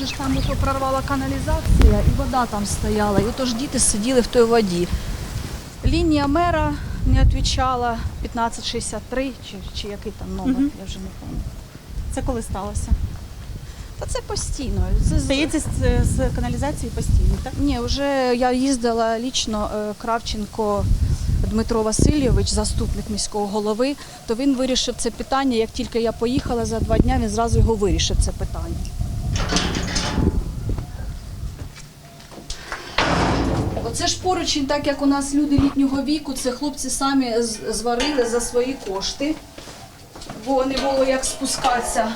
же ж там ото прорвала каналізація і вода там стояла. І отож діти сиділи в той воді. Лінія мера не відповідала 1563 чи, чи який там номер, Мгм. я вже не пам'ятаю. Це коли сталося? Та це постійно. Це з- Стається з, з каналізації постійно, так? Ні, вже я їздила лічно е, Кравченко Дмитро Васильович, заступник міського голови, то він вирішив це питання. Як тільки я поїхала за два дні, він зразу його вирішив це питання. Оце ж поручень, так як у нас люди літнього віку, це хлопці самі зварили за свої кошти, бо не було як спускатися.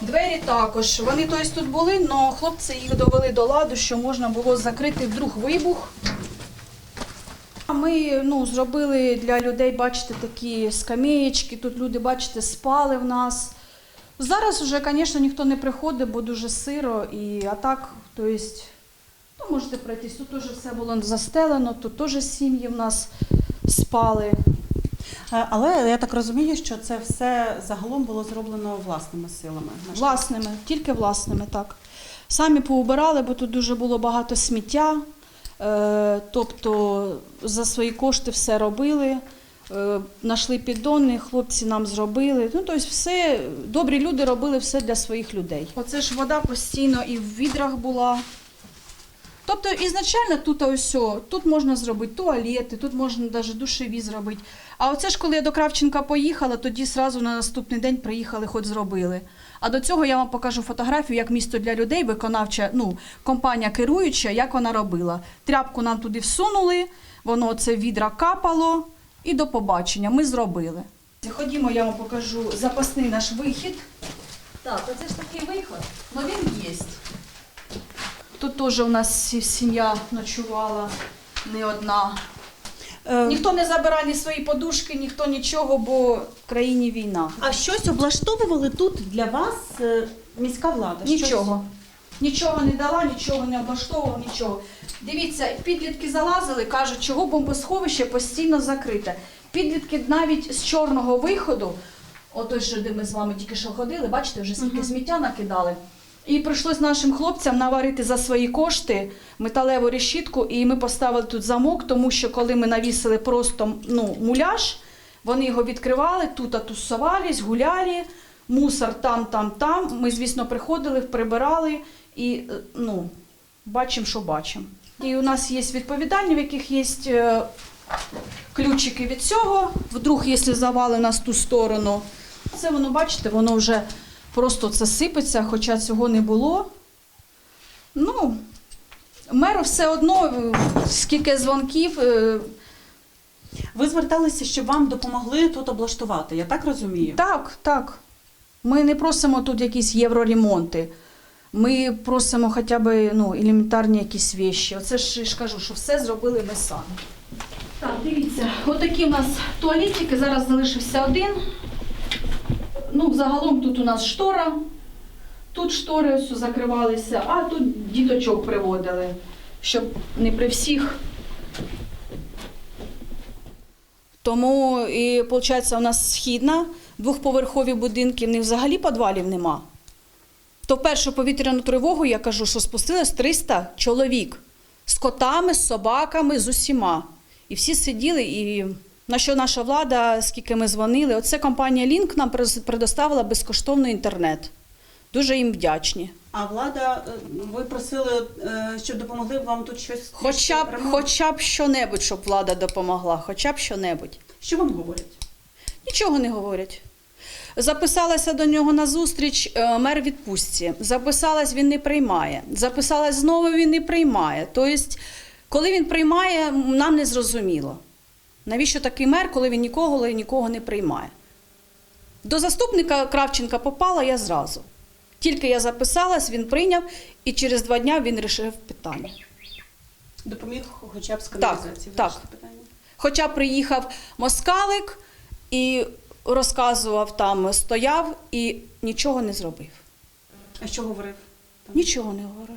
Двері також. Вони тобто, тут були, але хлопці їх довели до ладу, що можна було закрити вдруг вибух. Ми ну, зробили для людей, бачите, такі скамеєчки. Тут люди, бачите, спали в нас. Зараз вже, звісно, ніхто не приходить, бо дуже сиро. І, а так, тобто, ну, можете пройтись. Тут теж все було застелено, тут теж сім'ї в нас спали. Е, Але я так розумію, що це все загалом було зроблено власними силами. Власними, тільки власними, так. Самі поубирали, бо тут дуже було багато сміття. Е, тобто за свої кошти все робили. Е, Нашли піддони, хлопці нам зробили. Ну, тобто все, добрі люди робили все для своїх людей. Оце ж вода постійно і в відрах була. Тобто ізначально тут ось, тут можна зробити туалети, тут можна навіть душеві зробити. А оце ж коли я до Кравченка поїхала, тоді сразу на наступний день приїхали, хоч зробили. А до цього я вам покажу фотографію, як місто для людей, виконавча, ну, компанія керуюча, як вона робила. Тряпку нам туди всунули, воно це відра капало, і до побачення. Ми зробили. Ходімо, я вам покажу запасний наш вихід. Так, оце ж такий виход, але він є. Тут теж у нас сім'я ночувала не одна. Е, Ніхто не забирає ні свої подушки, ніхто нічого, бо в країні війна. А щось облаштовували тут для вас е, міська влада? Нічого. Нічого не дала, нічого не облаштовувала, нічого. Дивіться, підлітки залазили, кажуть, чого бомбосховище постійно закрите. Підлітки навіть з чорного виходу, ото що де ми з вами тільки що ходили, бачите, вже скільки сміття накидали. І прийшлось нашим хлопцям наварити за свої кошти металеву решітку, і ми поставили тут замок, тому що коли ми навісили просто ну, муляж, вони його відкривали, тут тусувались, гуляли, мусор там, там, там. Ми, звісно, приходили, прибирали і е, ну, бачимо, що бачимо. І у нас є відповідальні, в яких є е, ключики від цього. Вдруг, якщо завали нас ту сторону, це воно, бачите, воно вже просто це сипеться, хоча цього не було. Ну, меру все одно, скільки дзвонків. е, Ви зверталися, щоб вам допомогли тут облаштувати, я так розумію? Так, так. Ми не просимо тут якісь євроремонти. Ми просимо хоча б ну, елементарні якісь вещі. Оце ж я ж кажу, що все зробили ми самі. Так, дивіться, отакі у нас туалетики. Зараз залишився один. Ну, загалом тут у нас штора. Тут штори ось закривалися, а тут діточок приводили, щоб не при всіх. Тому і виходить, у нас східна, двохповерхові будинки, в них взагалі підвалів нема. То першу повітряну тривогу я кажу, що спустилось 300 чоловік з котами, з собаками, з усіма. І всі сиділи, і на що наша влада, скільки ми дзвонили, оце компанія Лінк нам предоставила безкоштовний інтернет. Дуже їм вдячні. А влада, е, ви просили, е, щоб допомогли вам тут щось. Хоча б, ремонт? хоча б що-небудь, щоб влада допомогла, хоча б що-небудь. Що вам говорять? Нічого не говорять. Записалася до нього на зустріч е, мер відпустці. Записалась, він не приймає. Записалась знову, він не приймає. Тобто, коли він приймає, нам не зрозуміло. Навіщо такий мер, коли він нікого нікого не приймає? До заступника Кравченка попала я зразу. Тільки я записалась, він прийняв, і через два дні він вирішив питання. Допоміг хоча б з каналізації? так. вирішити питання? Хоча приїхав москалик і розказував там, стояв і нічого не зробив. А що говорив? Нічого не говорив.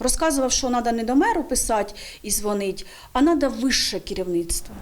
Розказував, що треба не до меру писати і дзвонити, а треба вище керівництво.